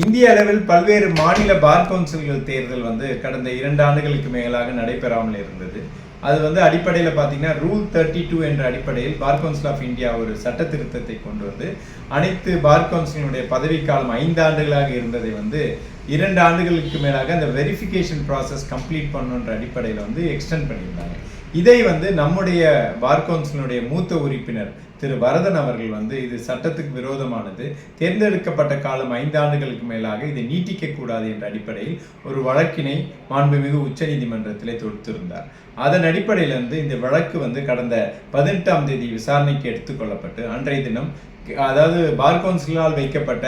இந்திய அளவில் பல்வேறு மாநில பார் கவுன்சில்கள் தேர்தல் வந்து கடந்த இரண்டு ஆண்டுகளுக்கு மேலாக நடைபெறாமல் இருந்தது. அது வந்து அடிப்படையில் பார்த்தீங்கன்னா ரூல் தேர்ட்டி டூ என்ற அடிப்படையில் பார் கவுன்சில் ஆஃப் இந்தியா ஒரு சட்ட திருத்தத்தை கொண்டு வந்து அனைத்து பார் கவுன்சிலினுடைய பதவிக்காலம் ஐந்து ஆண்டுகளாக இருந்ததை வந்து இரண்டு ஆண்டுகளுக்கு மேலாக அந்த வெரிஃபிகேஷன் ப்ராசஸ் கம்ப்ளீட் பண்ணுன்ற அடிப்படையில் வந்து எக்ஸ்டெண்ட் பண்ணியிருந்தாங்க. இதை வந்து நம்முடைய பார் கவுன்சிலினுடைய மூத்த உறுப்பினர் திரு வரதன் அவர்கள் வந்து இது சட்டத்துக்கு விரோதமானது தேர்ந்தெடுக்கப்பட்ட காலம் ஐந்து ஆண்டுகளுக்கு மேலாக இதை நீட்டிக்க கூடாது என்ற அடிப்படையில் ஒரு வழக்கினை மாண்புமிகு உச்சநீதிமன்றத்திலே தொடுத்திருந்தார். அதன் அடிப்படையிலிருந்து இந்த வழக்கு வந்து கடந்த பதினெட்டாம் தேதி விசாரணைக்கு எடுத்துக்கொள்ளப்பட்டு அன்றைய தினம் அதாவது பார் கவுன்சிலால் வைக்கப்பட்ட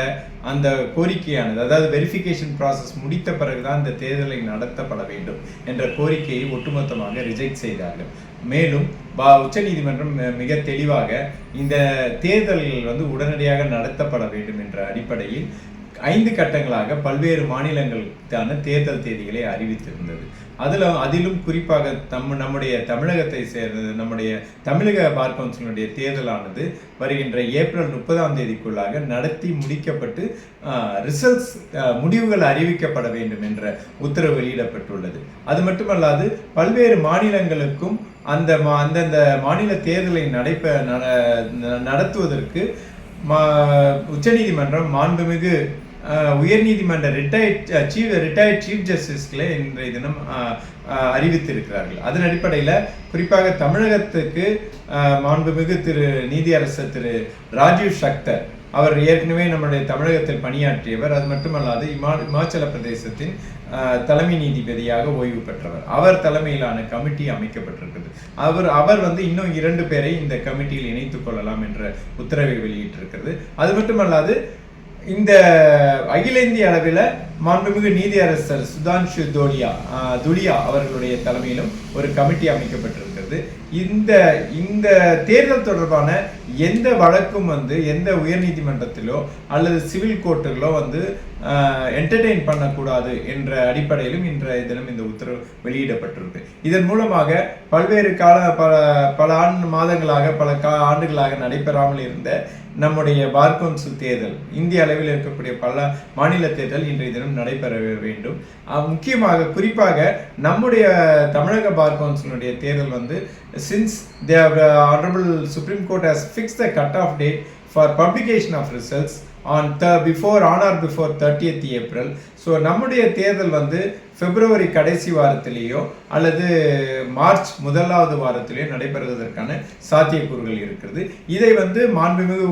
அந்த கோரிக்கையானது அதாவது வெரிஃபிகேஷன் ப்ராசஸ் முடித்த பிறகுதான் இந்த தேர்தலை நடத்தப்பட வேண்டும் என்ற கோரிக்கையை ஒட்டுமொத்தமாக ரிஜெக்ட் செய்தார்கள். மேலும் பா உச்சநீதிமன்றம் மிக தெளிவாக இந்த தேர்தல்கள் வந்து உடனடியாக நடத்தப்பட வேண்டும் என்ற அடிப்படையில் ஐந்து கட்டங்களாக பல்வேறு மாநிலங்களுக்கான தேர்தல் தேதிகளை அறிவித்திருந்தது. அதில் அதிலும் குறிப்பாக தம் நம்முடைய தமிழகத்தை சேர்ந்தது நம்முடைய தமிழக பார் கவுன்சிலுடைய தேர்தலானது வருகின்ற ஏப்ரல் முப்பதாம் தேதிக்குள்ளாக நடத்தி முடிக்கப்பட்டு ரிசல்ட்ஸ் முடிவுகள் அறிவிக்கப்பட வேண்டும் என்ற உத்தரவு வெளியிடப்பட்டுள்ளது. அது மட்டுமல்லாது பல்வேறு மாநிலங்களுக்கும் அந்த மா அந்தந்த மாநில தேர்தலை நடைபெ ந- நடத்துவதற்கு மா உச்சநீதிமன்றம் மாண்புமிகு உயர்நீதிமன்ற ரிட்டையர்ட் சீஃப் ரிட்டையர்ட் சீஃப் ஜஸ்டிஸ்களை இன்றைய தினம் அறிவித்திருக்கிறார்கள். அதன் அடிப்படையில் குறிப்பாக தமிழகத்துக்கு மாண்புமிகு திரு நீதியரசர் திரு ராஜீவ் சக்தர் அவர் ஏற்கனவே நம்முடைய தமிழகத்தில் பணியாற்றியவர். அது மட்டுமல்லாது இமா இமாச்சல பிரதேசத்தின் தலைமை நீதிபதியாக ஓய்வு பெற்றவர். அவர் தலைமையிலான கமிட்டி அமைக்கப்பட்டிருக்கிறது. அவர் அவர் வந்து இன்னும் இரண்டு பேரை இந்த கமிட்டியில் இணைத்துக் கொள்ளலாம் என்ற உத்தரவை வெளியிட்டிருக்கிறது. அது மட்டுமல்லாது இந்த அகில இந்திய அளவில் மாண்புமிகு நீதியரசர் சுதான்ஷு தோலியா துலியா அவர்களுடைய தலைமையிலும் ஒரு கமிட்டி அமைக்கப்பட்டிருக்கிறது. இந்த இந்த தேர்தல் தொடர்பான எந்த வழக்கும் வந்து எந்த உயர்நீதிமன்றத்திலோ அல்லது சிவில் கோர்ட்டுகளோ வந்து என்டர்டெயின் பண்ணக்கூடாது என்ற அடிப்படையிலும் இன்றைய தினம் இந்த உத்தரவு வெளியிடப்பட்டிருக்கு. இதன் மூலமாக பல்வேறு கால பல பல ஆண்டு மாதங்களாக பல கா ஆண்டுகளாக நடைபெறாமல் இருந்த நம்முடைய பார் கவுன்சில் தேர்தல் இந்திய அளவில் இருக்கக்கூடிய பல மாநில தேர்தல் இன்றைய தினம் நடைபெற வேண்டும். முக்கியமாக குறிப்பாக நம்முடைய தமிழக பார் கவுன்சிலுடைய தேர்தல் வந்து since the honourable supreme court has fix the cut off date for publication of results on the before on or before thirtieth April so நம்முடைய தேர்தல் வந்து பிப்ரவரி கடைசி வாரத்திலேயோ அல்லது மார்ச் முதலாவது வாரத்திலேயோ நடைபெறுவதற்கான சாத்தியக்கூறுகள் இருக்கிறது. இதை வந்து மாண்புமிகு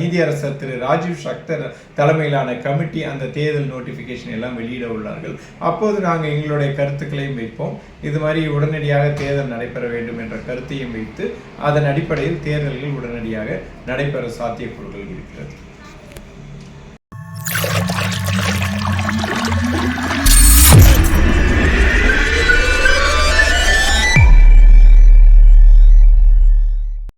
நீதியரசர் திரு ராஜீவ் சக்தர் தலைமையிலான கமிட்டி அந்த தேர்தல் நோட்டிஃபிகேஷன் எல்லாம் வெளியிட உள்ளார்கள். அப்போது நாங்கள் எங்களுடைய கருத்துக்களையும் வைப்போம். இது மாதிரி உடனடியாக தேர்தல் நடைபெற வேண்டும் என்ற கருத்தையும் வைத்து அதன் அடிப்படையில் தேர்தல்கள் உடனடியாக நடைபெற சாத்தியக்கூறுகள் இருக்கிறது.